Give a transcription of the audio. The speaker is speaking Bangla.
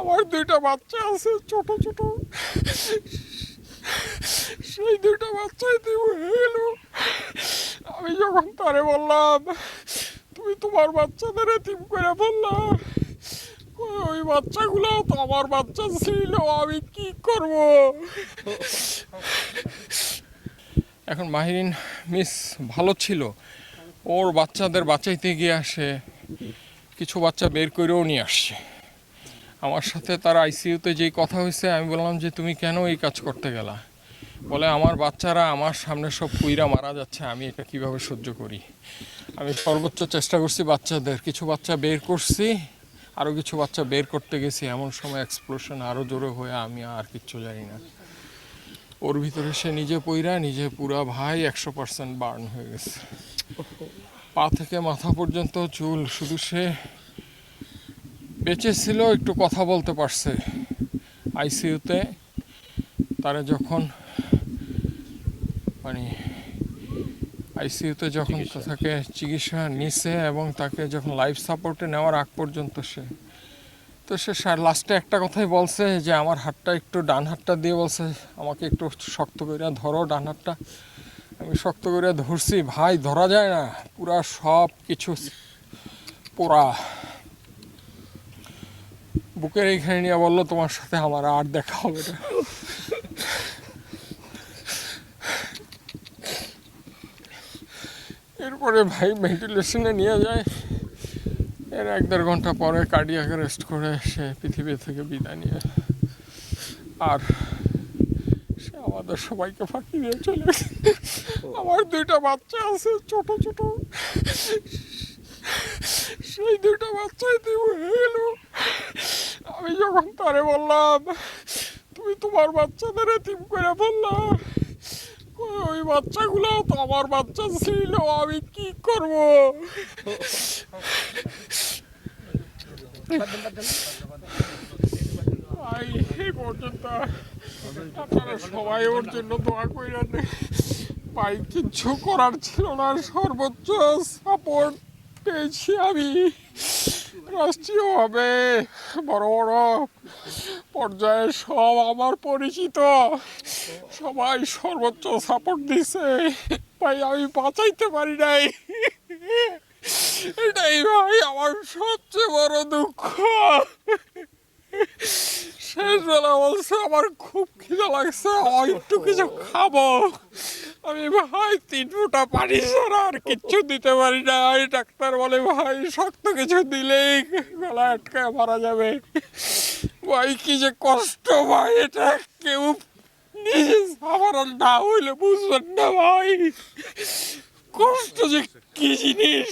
আমার দুইটা বাচ্চা আছে, ছোট ছোট। সেই দুইটা বাচ্চাই গেল আমি যখন তারে বললাম, তুমি তোমার বাচ্চাদের এতিম করে বললাম ওই বাচ্চাগুলো তো আমার বাচ্চা ছিল, আমি কি করব? এখন মাহিরিন মিস ভালো ছিল। ওর বাচ্চাদের বাঁচাইতে গিয়ে আসে, কিছু বাচ্চা বের করেও নিয়ে আসছে। আমার সাথে তার আইসিইউতে যেই কথা হয়েছে, আমি বললাম যে, তুমি কেন এই কাজ করতে গেলা? বলে, আমার বাচ্চারা, আমার সামনে সব কুইরা মারা যাচ্ছে, আমি এটা কীভাবে সহ্য করি? আমি সর্বোচ্চ চেষ্টা করছি বাচ্চাদের, কিছু বাচ্চা বের করছি আরও কিছু বাচ্চা বের করতে গেছি, এমন সময় এক্সপ্লোশন আরও জোরে হয়ে আমি আর কিচ্ছু জানি না। ওর ভিতরে সে নিজে পইরা, নিজে পুরা ভাই একশো পার্সেন্ট বার্ন হয়ে গেছে। পা থেকে মাথা পর্যন্ত চুল, শুধু সে বেঁচে ছিল একটু কথা বলতে পারছে। আইসিইউতে তারা যখন মানে আইসিইউতে যখন তাকে চিকিৎসা নিছে এবং তাকে যখন লাইফ সাপোর্টে নেওয়ার আগ পর্যন্ত সে তো সে লাস্টে একটা কথাই বলছে যে আমার হাতটা একটু ডান হাতটা দিয়ে বলছে আমাকে একটু শক্ত করে ধরো ডান হাতটা। আমি শক্ত করে ধরছি ভাই ধরা যায় না পুরা সব কিছু পোড়া। বুকের এইখানে নিয়ে বলল, তোমার সাথে আমার আর দেখা হবে না। এরপরে ভাই ভেন্টিলেশনে নিয়ে যায়। এর এক দেড় ঘণ্টা পরে কার্ডিয়াক রেস্ট করে সে পৃথিবী থেকে বিদায় নিয়ে। আর সে আমাদের সবাইকে ফাঁকি দিয়ে চলে। আমার দুইটা বাচ্চা আছে, ছোট ছোট। সেই দুইটা বাচ্চাই তুই হয়ে তারে বললাম, তুমি তোমার বাচ্চাদের এতিম করে বললাম ওই বাচ্চাগুলো তো আমার বাচ্চা ছিল, আমি কি করব? এই পর্যন্ত সবাই ওর জন্য দোয়া কইরেন। ভাই, কিচ্ছু করার ছিল না, সর্বোচ্চ সাপোর্ট পেয়েছি আমি। রাষ্ট্রীয়ভাবে বড় বড় পর্যায়ে সব আমার পরিচিত। সবাই সর্বোচ্চ সাপোর্ট দিছে। ভাই, আমি বাঁচাইতে পারি নাই। এটাই ভাই আমার সবচেয়ে বড় দুঃখ। শেষবেলা বলছে, আমার খুব খিদে লাগছে একটু কিছু খাব। আমি ভাই, তিন ফুটা পানি ছাড়া আর কিচ্ছু দিতে পারি না। এই ডাক্তার বলে, ভাই, শক্ত কিছু দিলেই গলা আটকা মারা যাবে। ভাই, কি যে কষ্ট, ভাই, এটা কেউ নিজে সাধারণ না হইলে বুঝবেন না, ভাই। কষ্ট যে কি জিনিস?